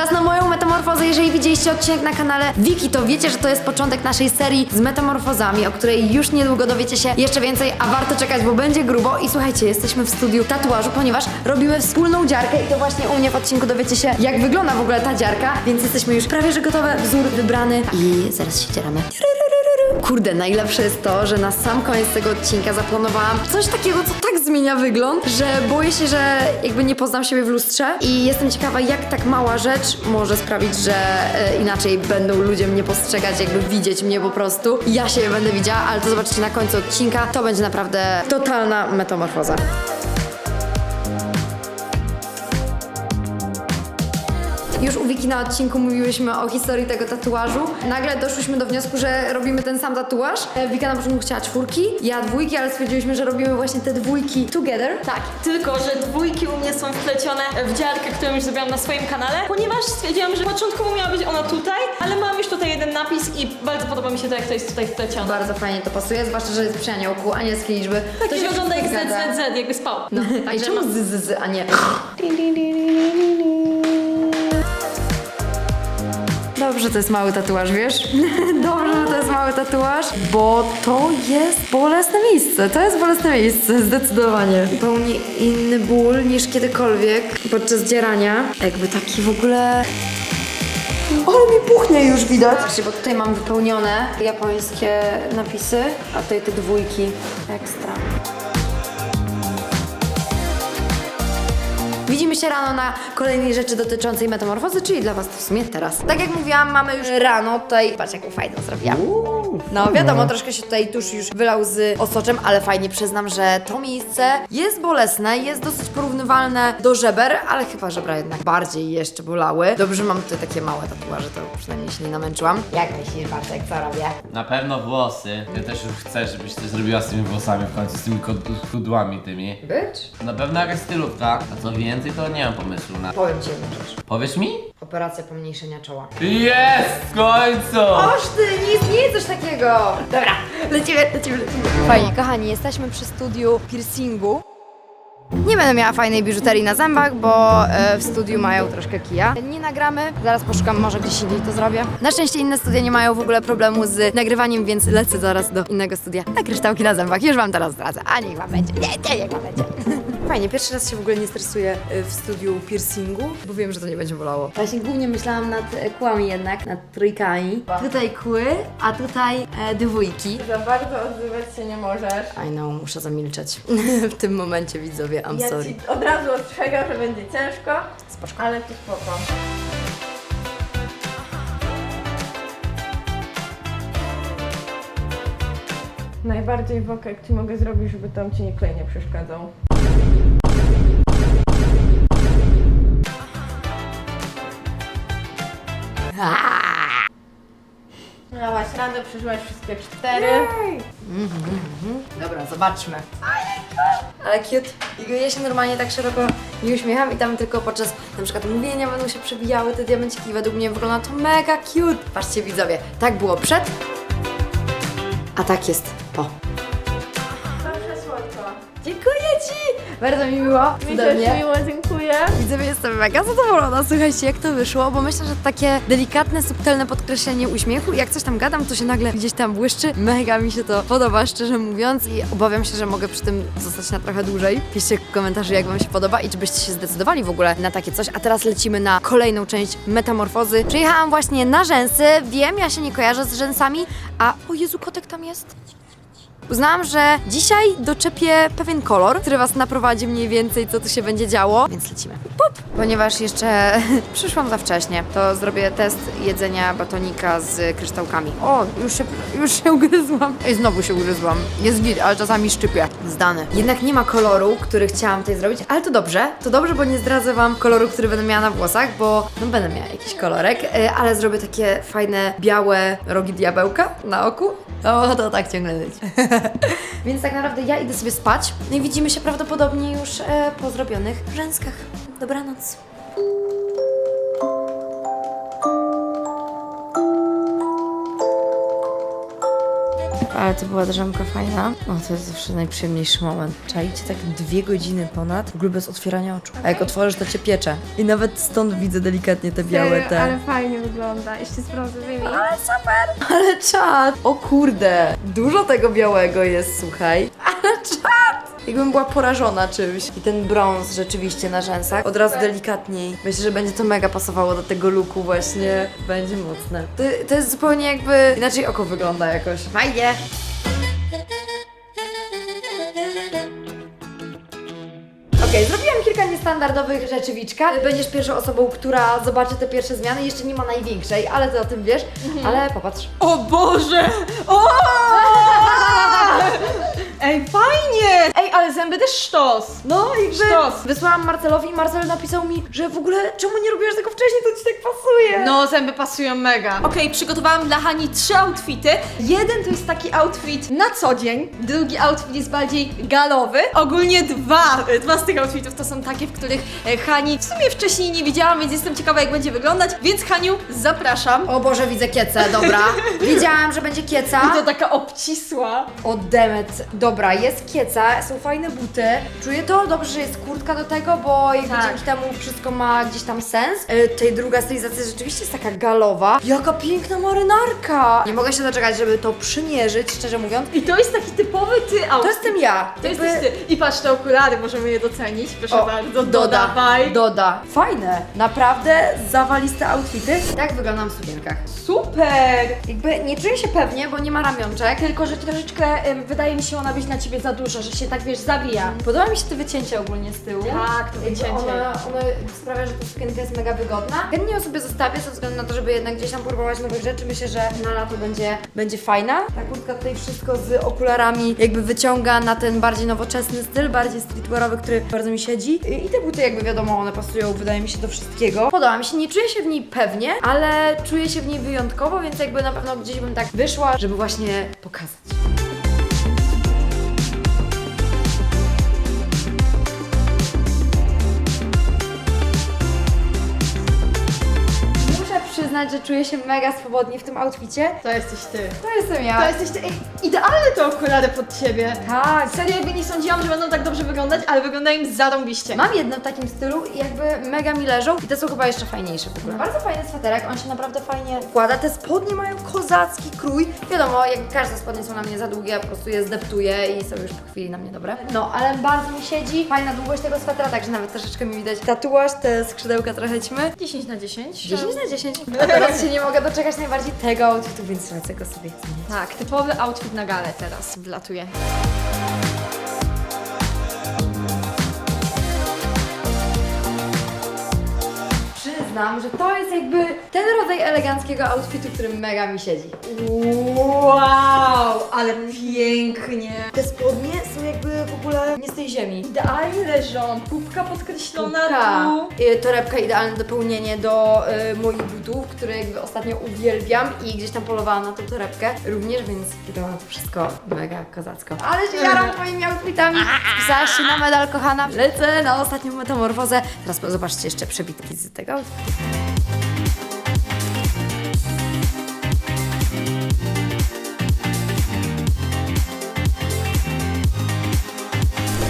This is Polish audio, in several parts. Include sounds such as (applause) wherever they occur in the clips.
Czas na moją metamorfozę. Jeżeli widzieliście odcinek na kanale Wiki, to wiecie, że to jest początek naszej serii z metamorfozami, o której już niedługo dowiecie się jeszcze więcej, a warto czekać, bo będzie grubo. I słuchajcie, jesteśmy w studiu tatuażu, ponieważ robimy wspólną dziarkę i to właśnie u mnie w odcinku dowiecie się, jak wygląda w ogóle ta dziarka, więc jesteśmy już prawie że gotowe, wzór wybrany i zaraz się dzieramy. Kurde, najlepsze jest to, że na sam koniec tego odcinka zaplanowałam coś takiego, co tak zmienia wygląd, że boję się, że jakby nie poznam siebie w lustrze i jestem ciekawa, jak tak mała rzecz może sprawić, że e, inaczej będą ludzie mnie postrzegać, jakby widzieć mnie po prostu. Ja siebie będę widziała, ale to zobaczycie na końcu odcinka. To będzie naprawdę totalna metamorfoza. Już u Wiki na odcinku mówiłyśmy o historii tego tatuażu. Nagle doszłyśmy do wniosku, że robimy ten sam tatuaż. E, Wika na początku chciała czwórki, ja dwójki, ale stwierdziłyśmy, że robimy właśnie te dwójki together. Tak, tylko że dwójki u mnie są wplecione w dziarkę, którą już zrobiłam na swoim kanale, ponieważ stwierdziłam, że początkowo miała być ona tutaj, ale mam już tutaj jeden napis i bardzo podoba mi się to, jak to jest tutaj wplecione. Bardzo fajnie to pasuje, zwłaszcza, że jest przy aniołku, anielskie liczby. Tak to się wygląda jak zgadza. ZZZ, jakby spał. No, (laughs) a i Także czemu mam- z, z, z, a nie... (laughs) Dobrze, to jest mały tatuaż, wiesz? (laughs) Dobrze, że to jest mały tatuaż, bo to jest bolesne miejsce. To jest bolesne miejsce, zdecydowanie. Zupełnie inny ból niż kiedykolwiek podczas dzierania. Jakby taki w ogóle... O, mi puchnie już widać. Zobaczcie, bo tutaj mam wypełnione japońskie napisy, a tutaj te dwójki. Ekstra. Widzimy się rano na kolejnej rzeczy dotyczącej metamorfozy, czyli dla Was to w sumie teraz. Tak jak mówiłam, mamy już rano tutaj. Patrz, jaką fajną zrobiłam. No wiadomo, troszkę się tutaj tusz już wylał z osoczem, ale fajnie przyznam, że to miejsce jest bolesne, jest dosyć porównywalne do żeber, ale chyba żebra jednak bardziej jeszcze bolały. Dobrze, że mam tutaj takie małe tatuaże, to przynajmniej się nie namęczyłam. Jak myślisz, Bartek, co robię? Na pewno włosy. Ja też już chcę, żebyś ty zrobiła z tymi włosami w końcu, z tymi kudłami tymi. Być? Na pewno jakaś stylówka, a co więcej to nie mam pomysłu na... Powiem Ci jedną rzecz. Powiesz mi? Operacja pomniejszenia czoła. Jest! W końcu! Oż ty, nie istnieje coś takiego! Dobra, lecimy, lecimy, lecimy. Fajnie, kochani, jesteśmy przy studiu piercingu. Nie będę miała fajnej biżuterii na zębach, bo e, w studiu mają troszkę kija. Nie nagramy, zaraz poszukam, może gdzieś indziej to zrobię. Na szczęście inne studia nie mają w ogóle problemu z nagrywaniem, więc lecę zaraz do innego studia na kryształki na zębach. Już wam teraz zdradzę, a niech wam będzie. Nie, nie, niech wam będzie. (laughs) Fajnie, pierwszy raz się w ogóle nie stresuję e, w studiu piercingu, bo wiem, że to nie będzie bolało. Właśnie głównie myślałam nad e, kłami jednak, nad trójkami. Tutaj kły, a tutaj e, dwójki. Za bardzo odzywać się nie możesz. I know, muszę zamilczeć (laughs) w tym momencie, widzowie, I'm Ja sorry. ci od razu ostrzegam, że będzie ciężko, ale to spoko. Najbardziej wokół, jak ci mogę zrobić, żeby tam ci nie klej nie przeszkadzał. Dałaś radę, przeżyłaś wszystkie cztery. Dobra, zobaczmy. Ale cute. I ja się normalnie tak szeroko nie uśmiecham i tam tylko podczas na przykład mówienia będą się przebijały te diamenciki. Według mnie wygląda to mega cute. Patrzcie widzowie, tak było przed, a tak jest po. Zawsze słodko. Dziękuję Ci! Bardzo mi miło. Mi też miło, dziękuję. Widzowie, jestem mega zadowolona. Słuchajcie, jak to wyszło, bo myślę, że takie delikatne, subtelne podkreślenie uśmiechu, jak coś tam gadam, to się nagle gdzieś tam błyszczy. Mega mi się to podoba, szczerze mówiąc i obawiam się, że mogę przy tym zostać na trochę dłużej. Piszcie w komentarzu, jak Wam się podoba i czy byście się zdecydowali w ogóle na takie coś. A teraz lecimy na kolejną część metamorfozy. Przyjechałam właśnie na rzęsy. Wiem, ja się nie kojarzę z rzęsami, a o Jezu, kotek tam jest. Uznałam, że dzisiaj doczepię pewien kolor, który Was naprowadzi mniej więcej, co tu się będzie działo, więc lecimy. Pup! Ponieważ jeszcze (laughs) przyszłam za wcześnie, to zrobię test jedzenia batonika z kryształkami. O, już się, już się ugryzłam. I znowu się ugryzłam. Jest git, ale czasami szczypię. Zdany. Jednak nie ma koloru, który chciałam tutaj zrobić, ale to dobrze. To dobrze, bo nie zdradzę Wam koloru, który będę miała na włosach, bo no będę miała jakiś kolorek, y, ale zrobię takie fajne, białe rogi diabełka na oku. O, to tak ciągle leci. (laughs) Więc tak naprawdę ja idę sobie spać. No i widzimy się prawdopodobnie już e, po zrobionych rzęskach. Dobranoc. Ale to była drzemka fajna. O, to jest zawsze najprzyjemniejszy moment. Czajcie tak dwie godziny ponad, w ogóle bez otwierania oczu. A jak otworzysz, to cię piecze. I nawet stąd widzę delikatnie te białe te. ale fajnie wygląda. Jeszcze z brązowymi. Ale super! (laughs) Ale czad! O kurde! Dużo tego białego jest, słuchaj. (laughs) Ale czad! Jakbym była porażona czymś. I ten brąz rzeczywiście na rzęsach. Od razu delikatniej. Myślę, że będzie to mega pasowało do tego looku właśnie. Będzie mocne. To, to jest zupełnie jakby... Inaczej oko wygląda jakoś. Fajnie! Okej, zrobiłam kilka niestandardowych rzeczy, Wiczka. Będziesz pierwszą osobą, która zobaczy te pierwsze zmiany. Jeszcze nie ma największej, ale ty o tym wiesz. Ale popatrz. O Boże! Zęby też sztos. No jakby Sztos. wysłałam Marcelowi i Marcel napisał mi, że w ogóle czemu nie robiłaś tego wcześniej, to ci tak pasuje. No, zęby pasują mega. Okej, przygotowałam dla Hani trzy outfity. Jeden to jest taki outfit na co dzień, drugi outfit jest bardziej galowy. Ogólnie dwa, dwa z tych outfitów to są takie, w których e, Hani w sumie wcześniej nie widziałam, więc jestem ciekawa jak będzie wyglądać. Więc Haniu, zapraszam. O Boże, widzę kiecę, dobra. (laughs) Wiedziałam, że będzie kieca. I to taka obcisła. O demet. Dobra, jest kieca, są fajne buty. Czuję to, dobrze, że jest kurtka do tego, bo jakby Tak. dzięki temu wszystko ma gdzieś tam sens. E, tej druga stylizacja rzeczywiście jest taka galowa. Jaka piękna marynarka! Nie mogę się doczekać, żeby to przymierzyć, szczerze mówiąc. I to jest taki typowy ty outfit. To jestem ja. To Jakby- jesteś ty. I patrz, te okulary, możemy je docenić. Proszę bardzo, Doda, dodawaj. Doda. Fajne. Naprawdę zawaliste outfity. Tak wyglądam w sukienkach. Super! Jakby nie czuję się pewnie, bo nie ma ramionczek. Tylko, że troszeczkę ym, wydaje mi się ona być na ciebie za duża, że się tak wiesz, zawija. Podoba mi się to wycięcie ogólnie z tyłu. Tak, to wycięcie. Ona, ona sprawia, że ta sukienka jest mega wygodna. Chętnie ją sobie zostawię ze względu na to, żeby jednak gdzieś tam próbować nowych rzeczy. Myślę, że na lato będzie, będzie fajna. Ta kurtka tutaj wszystko z okularami jakby wyciąga na ten bardziej nowoczesny styl, bardziej streetwearowy, który bardzo mi siedzi. I, i te buty jakby wiadomo, one pasują wydaje mi się do wszystkiego. Podoba mi się, nie czuję się w niej pewnie, ale czuję się w niej wyjątkowo, więc jakby na pewno gdzieś bym tak wyszła, żeby właśnie pokazać. Przyznać, że czuję się mega swobodnie w tym outficie. To jesteś ty. To jestem ja. To jesteś ty. Ej, idealne te okulary pod ciebie. Tak. Serio, jakby nie sądziłam, że będą tak dobrze wyglądać, ale wyglądają zarąbiście. Mam jedno w takim stylu i jakby mega mi leżą i te są chyba jeszcze fajniejsze w ogóle. Bardzo fajny sweterek, on się naprawdę fajnie wkłada. Te spodnie mają kozacki krój. Wiadomo, jak każde spodnie są na mnie za długie, ja po prostu je zdeptuję i są już po chwili na mnie dobre. No, ale bardzo mi siedzi. Fajna długość tego swetera, także nawet troszeczkę mi widać tatuaż, te skrzydełka trochę ćmy. 10 na 10. 10 na 10. A teraz się nie mogę doczekać najbardziej tego outfitu, więc lecę go sobie. Tak, typowy outfit na galę teraz wlatuje. Że to jest jakby ten rodzaj eleganckiego outfitu, który mega mi siedzi. Wow, ale pięknie. Te spodnie są jakby w ogóle nie z tej ziemi. Idealnie leżą, pupka podkreślona Kubka. tu. Y, Torebka idealne dopełnienie do y, moich butów, które jakby ostatnio uwielbiam i gdzieś tam polowałam na tą torebkę również, więc wygląda to wszystko mega kozacko. Ale się jaram twoimi outfitami. Się na medal, kochana. Lecę na ostatnią metamorfozę. Teraz zobaczcie jeszcze przebitki z tego outfitu.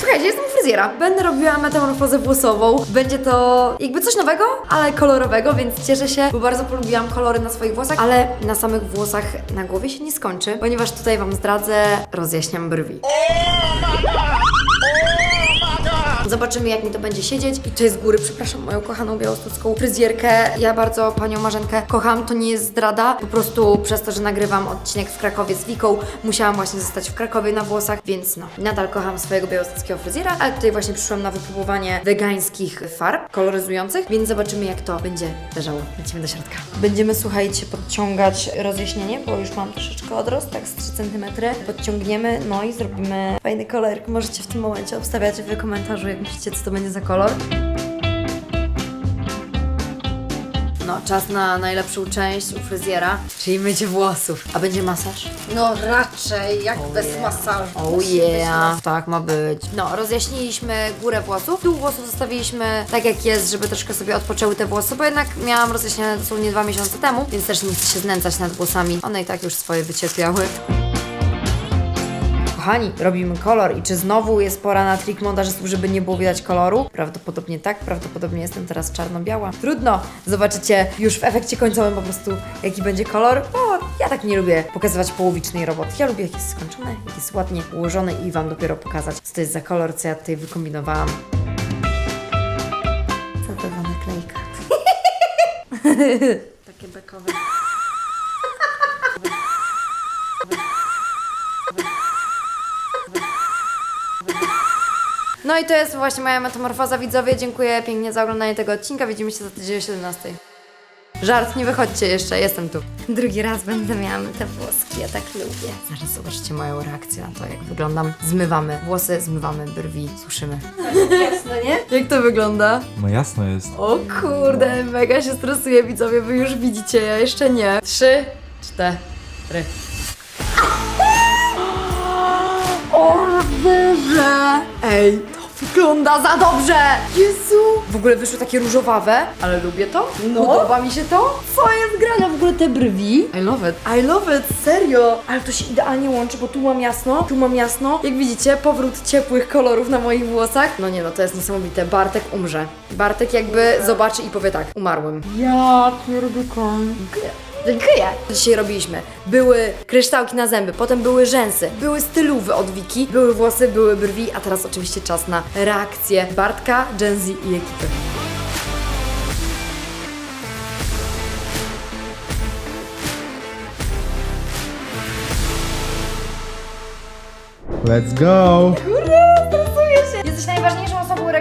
Słuchajcie, jestem fryzjera. Będę robiła metamorfozę włosową. Będzie to jakby coś nowego, ale kolorowego, więc cieszę się, bo bardzo polubiłam kolory na swoich włosach, ale na samych włosach na głowie się nie skończy, ponieważ tutaj Wam zdradzę, rozjaśniam brwi. Zobaczymy, jak mi to będzie siedzieć. I to jest z góry, przepraszam, moją kochaną białostocką fryzjerkę. Ja bardzo panią Marzenkę kocham, to nie jest zdrada. Po prostu przez to, że nagrywam odcinek w Krakowie z Wiką, musiałam właśnie zostać w Krakowie na włosach, więc no, nadal kocham swojego białostockiego fryzjera, ale tutaj właśnie przyszłam na wypróbowanie wegańskich farb koloryzujących, więc zobaczymy, jak to będzie leżało. Lecimy do środka. Będziemy, słuchajcie, podciągać rozjaśnienie, bo już mam troszeczkę odrost, tak z 3 cm. Podciągniemy, no i zrobimy fajny kolor. Możecie w tym momencie obstawiać w komentarzu, jak myślicie, co to będzie za kolor. No, czas na najlepszą część u fryzjera, czyli mycie włosów. A będzie masaż? No raczej, jak bez yeah. masażu. Oh yeah, tak ma być. No, rozjaśniliśmy górę włosów. Dół włosów zostawiliśmy tak jak jest, żeby troszkę sobie odpoczęły te włosy, bo jednak miałam rozjaśnione dosłownie dwa miesiące temu, więc też nie chcę się znęcać nad włosami. One i tak już swoje wycierpiały. Kochani, robimy kolor i czy znowu jest pora na trik montażystów, żeby nie było widać koloru? Prawdopodobnie tak, prawdopodobnie jestem teraz czarno-biała. Trudno, zobaczycie już w efekcie końcowym po prostu jaki będzie kolor, bo ja tak nie lubię pokazywać połowicznej roboty. Ja lubię jak jest skończone, jak jest ładnie ułożone i Wam dopiero pokazać, co to jest za kolor, co ja tutaj wykombinowałam. Co to za naklejka? (laughs) Takie bekowe. No i to jest właśnie moja metamorfoza, widzowie. Dziękuję pięknie za oglądanie tego odcinka. Widzimy się za tydzień o 17. Żart, nie wychodźcie jeszcze, jestem tu. Drugi raz będę miała te włoski, ja tak lubię. Zaraz zobaczycie moją reakcję na to, jak wyglądam. Zmywamy włosy, zmywamy brwi, suszymy. Jasno, nie? Jak to wygląda? No jasno jest. O kurde, mega się stresuję, widzowie, wy już widzicie, ja jeszcze nie. Trzy, cztery. Boże! Ej, to wygląda za dobrze! Jezu! W ogóle wyszły takie różowawe, ale lubię to. No. Podoba mi się to. Co jest grane? W ogóle te brwi. I love it. I love it, serio. Ale to się idealnie łączy, bo tu mam jasno, tu mam jasno. Jak widzicie, powrót ciepłych kolorów na moich włosach. No nie no, to jest niesamowite. Bartek umrze. Bartek jakby zobaczy i powie tak, umarłem. Ja pierdykam. Dziękuję. Dzisiaj robiliśmy. Były kryształki na zęby, potem były rzęsy, były stylowy od Wiki, były włosy, były brwi, a teraz oczywiście czas na reakcję Bartka, Genzy i ekipy. Let's go! Jesteś najważniejszą osobą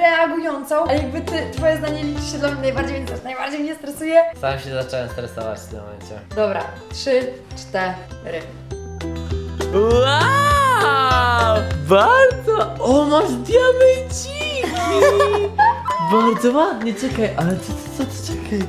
reagującą, a jakby ty, twoje zdanie liczy się dla mnie najbardziej, więc też najbardziej mnie stresuje. Sam się zacząłem stresować w tym momencie. Dobra, trzy, cztery. Wow! Bardzo! O, masz diamenciki! (laughs) Bardzo ładnie, czekaj, ale co, co, co, czekaj.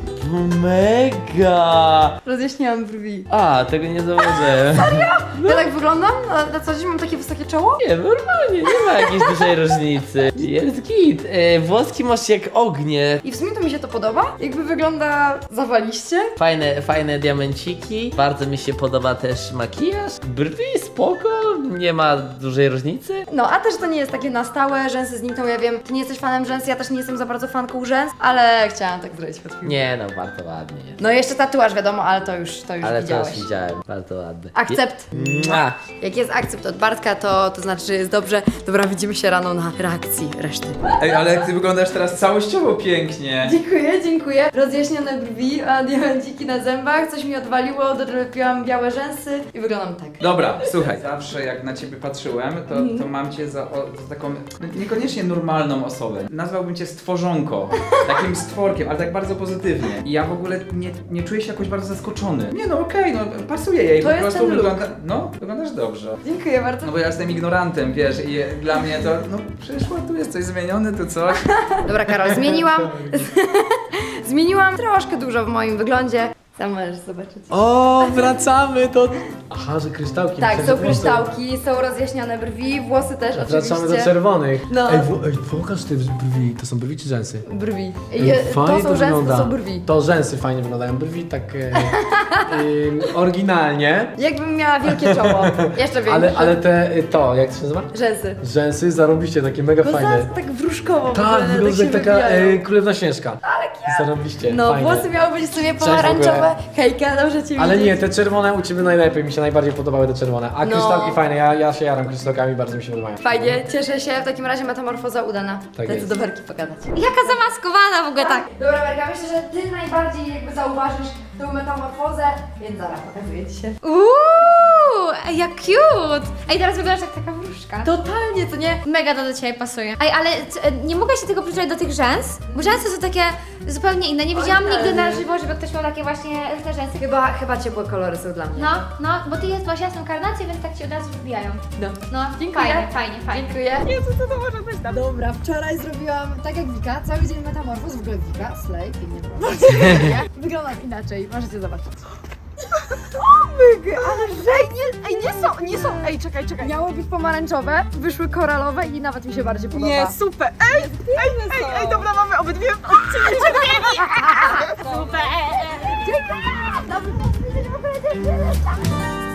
Mega! Rozjaśniłam brwi. A, tego nie zauważyłem. (laughs) Ja tak wyglądam? Na, na co dzień mam takie wysokie czoło? Nie, normalnie, nie ma jakiejś dużej (laughs) różnicy. Jest git. E, włoski masz jak ognie. I w sumie to mi się to podoba. Jakby wygląda zawaliście. Fajne, fajne diamenciki. Bardzo mi się podoba też makijaż. Brwi spoko, nie ma dużej różnicy. No, a też to nie jest takie na stałe, rzęsy znikną, ja wiem, ty nie jesteś fanem rzęs, ja też nie jestem za bardzo fanką rzęs, ale chciałam tak zrobić pod. Nie no, bardzo ładnie jest. No jeszcze tatuaż wiadomo, ale to już, to już Ale widziałeś. teraz widziałem, bardzo ładny. Akcept. Je- Mua. Jak jest akcept od Bartka, to, to znaczy, że jest dobrze. Dobra, widzimy się rano na reakcji reszty. Ej, ale ty wyglądasz teraz całościowo pięknie. Dziękuję, dziękuję. Rozjaśnione brwi, a diamenciki na zębach, coś mi odwaliło, dolepiłam białe rzęsy i wyglądam tak. Dobra, słuchaj. Zawsze jak na ciebie patrzyłem, to, to mam cię za, o, za taką no, niekoniecznie normalną osobę. Nazwałbym cię stworzonko. (laughs) Takim stworkiem, ale tak bardzo pozytywnie. I ja w ogóle nie, nie czuję się jakoś bardzo zaskoczony. Nie no, okej, no pasuje jej. To po jest prostu ten look. wygląda. No, wyglądasz dobrze. Dziękuję bardzo. No bo ja jestem ignorantem, wiesz, i dla mnie to, no przyszło, tu jest coś zmienione, tu coś. (laughs) Dobra, Karol, zmieniłam. (laughs) zmieniłam troszkę dużo w moim wyglądzie. Sam możesz zobaczyć. O, wracamy do... Aha, że kryształki. Tak, myślałem, są że włosy. kryształki, są rozjaśnione brwi, włosy też Wracamy do oczywiście. czerwonych. No. Ej, w, ej, pokaż te brwi. To są brwi czy rzęsy? Brwi. Je, fajnie to są rzęsy, wygląda. to są brwi. To rzęsy fajnie wyglądają. Brwi tak e, em, oryginalnie. Jakbym miała wielkie czoło. Jeszcze większe. Ale, ale te, e, to, jak to się nazywa? Rzęsy. Rzęsy zarobiście, takie mega Bo fajne. zaraz tak wróżkowo w Tak, ogóle, wygląda się jak taka wybijają. e, królewna śnieżka. Ale Zarobiście, No, fajne. włosy miały być w sumie Cześć pomarańczowe. Hejka, dobrze cię Ale nie, widzieć. te czerwone u Ciebie najlepiej, mi się najbardziej podobały te czerwone. A No. kryształki fajne, ja, ja się jaram kryształkami, bardzo mi się podobają. Fajnie, cieszę się. W takim razie metamorfoza udana. Tak Lecę jest. do Werki pogadać. Jaka zamaskowana w ogóle tak. Dobra, Werka, myślę, że ty najbardziej jakby zauważysz tą metamorfozę, więc zaraz pokazuję ci się. Uuu, ej, jak cute! Ej, teraz wyglądasz jak taka wróżka. Totalnie, to nie? Mega to do Ciebie pasuje. Ej, ale c- e, nie mogę się tego przyczepić do tych rzęs, bo rzęsy są takie zupełnie inne. Nie widziałam nigdy na żywo, żeby ktoś miał takie właśnie te rzęsy. Chyba, chyba ciepłe kolory są dla mnie. No, no, bo Ty jest masz jasną karnację, więc tak Ci od razu wbijają. No. No, Dziękuję. fajnie, fajnie, fajnie. Dziękuję. Jezu, co to może być tam? Dobra, wczoraj zrobiłam tak jak Wika, cały dzień metamorfoz, w ogóle Wika, slay, pięknie (laughs) wygląda. Wyglądam inaczej, możecie zobaczyć. Omygy, ale ej, nie, ej, nie są, nie są, ej, czekaj, czekaj. Miało być pomarańczowe, wyszły koralowe i nawet mi się bardziej podoba. Nie, super! Ej, ej, ej, ej, dobra, mamy obydwie Dobry, (laughs) do widzenia w ogóle, dziękuję.